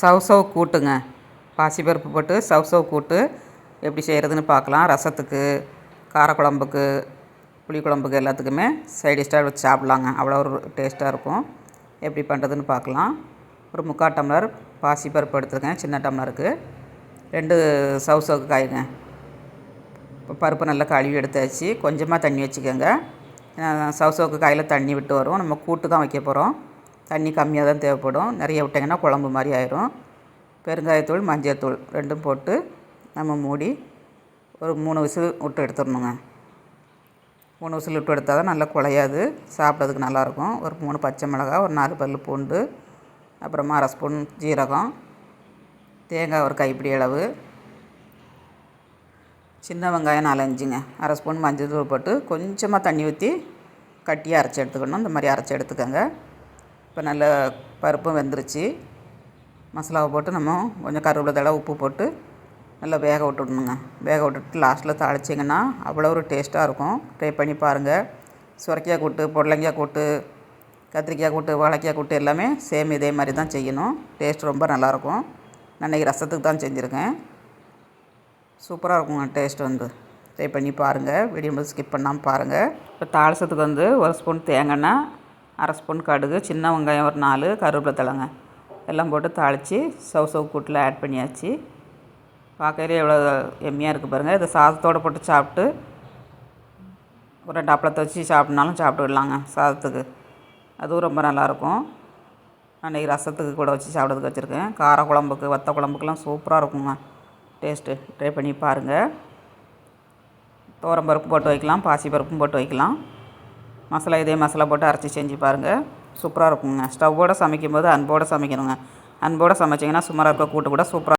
சவ் சவ் கூட்டுங்க. பாசிப்பருப்பு போட்டு சவ் சவ் கூட்டு எப்படி செய்கிறதுன்னு பார்க்கலாம். ரசத்துக்கு காரக்குழம்புக்கு புளிக்குழம்புக்கு எல்லாத்துக்குமே சைடு டிஷ்ஷாக வச்சு சாப்பிட்லாங்க. அவ்வளோ ஒரு டேஸ்ட்டாக இருக்கும். எப்படி பண்ணுறதுன்னு பார்க்கலாம். ஒரு முக்கால் டம்ளர் பாசிப்பருப்பு எடுத்துருக்கேன். சின்ன டம்ளருக்கு. ரெண்டு சவ் சவுக்கு காய்ங்க. இப்போ பருப்பு நல்லா கழுவி எடுத்தாச்சு. கொஞ்சமாக தண்ணி வச்சுக்கோங்க. சவ் சவுக்கு காயில் தண்ணி விட்டு வரும். நம்ம கூட்டு தான் வைக்க போகிறோம் தண்ணி கம்மியாக தான் தேவைப்படும். நிறைய விட்டிங்கன்னா குழம்பு மாதிரி ஆயிரும். பெருங்காயத்தூள் மஞ்சத்தூள் ரெண்டும் போட்டு நம்ம மூடி ஒரு மூணு விசில் விட்டு எடுத்துடணுங்க. மூணு விசில் விட்டு எடுத்தால் தான் நல்லா குழையாது. சாப்பிட்றதுக்கு நல்லாயிருக்கும். ஒரு மூணு பச்சை மிளகா ஒரு நாலு பல் பூண்டு அப்புறமா அரை ஸ்பூன் ஜீரகம் தேங்காய் ஒரு கைப்பிடி அளவு சின்ன வெங்காயம் நாலஞ்சுங்க அரை ஸ்பூன் மஞ்சள் தூள் போட்டு கொஞ்சமாக தண்ணி ஊற்றி கட்டியாக அரைச்சி எடுத்துக்கணும். இந்த மாதிரி அரைச்சி எடுத்துக்கோங்க. இப்போ நல்ல பருப்பும் வெந்துருச்சு. மசாலாவை போட்டு நம்ம கொஞ்சம் கருவேப்பிலை தடவை உப்பு போட்டு நல்லா வேக விட்டுடணுங்க. வேக விட்டுட்டு லாஸ்ட்டில் தாளிச்சிங்கன்னா அவ்வளோ ஒரு டேஸ்ட்டாக இருக்கும். ட்ரை பண்ணி பாருங்கள் சுரைக்காய் கூட்டு புடலங்காய் கூட்டு கத்திரிக்காய் கூட்டு வாழைக்காய் கூட்டு எல்லாமே சேம் இதே மாதிரி தான் செய்யணும். டேஸ்ட் ரொம்ப நல்லாயிருக்கும் நான் இன்றைக்கி ரசத்துக்கு தான் செஞ்சுருக்கேன். சூப்பராக இருக்குங்க டேஸ்ட் வந்து. ட்ரை பண்ணி பாருங்கள் வீடியோ ஸ்கிப் பண்ணாமல் பாருங்கள் இப்போ தாளசத்துக்கு வந்து ஒரு ஸ்பூன் தேங்காய்னா அரை ஸ்பூன் கடுகு சின்ன வெங்காயம் ஒரு நாலு கருவேப்பிலை தழைங்க எல்லாம் போட்டு தாளித்து சவ் சவு கூட்டில் ஆட் பண்ணியாச்சு. பார்க்கையில எவ்வளோ எம்மியாக இருக்குது பாருங்கள் இதை சாதத்தோடு போட்டு சாப்பிட்டு ஒரு ரெண்டு அப்பளத்தை வச்சு சாப்பிட்னாலும் சாப்பிட்டு விடலாங்க சாதத்துக்கு. அதுவும் ரொம்ப நல்லாயிருக்கும். அன்றைக்கி ரசத்துக்கு கூட வச்சு சாப்பிட்றதுக்கு வச்சுருக்கேன். கார குழம்புக்கு வத்த குழம்புக்கெலாம் சூப்பராக இருக்குங்க. டேஸ்ட்டு. ட்ரை பண்ணி பாருங்கள் பருப்பு போட்டு வைக்கலாம் பாசி பருப்பும் போட்டு வைக்கலாம். மசாலா இதே மசாலா போட்டு அரைச்சி செஞ்சு பாருங்கள் சூப்பராக இருக்குங்க. ஸ்டவ்வோடு சமைக்கும் போது அன்போடு சமைக்கணுங்க. அன்போடு சமைச்சிங்கன்னா சுமாராக இருக்க கூட்டு கூட சூப்பராக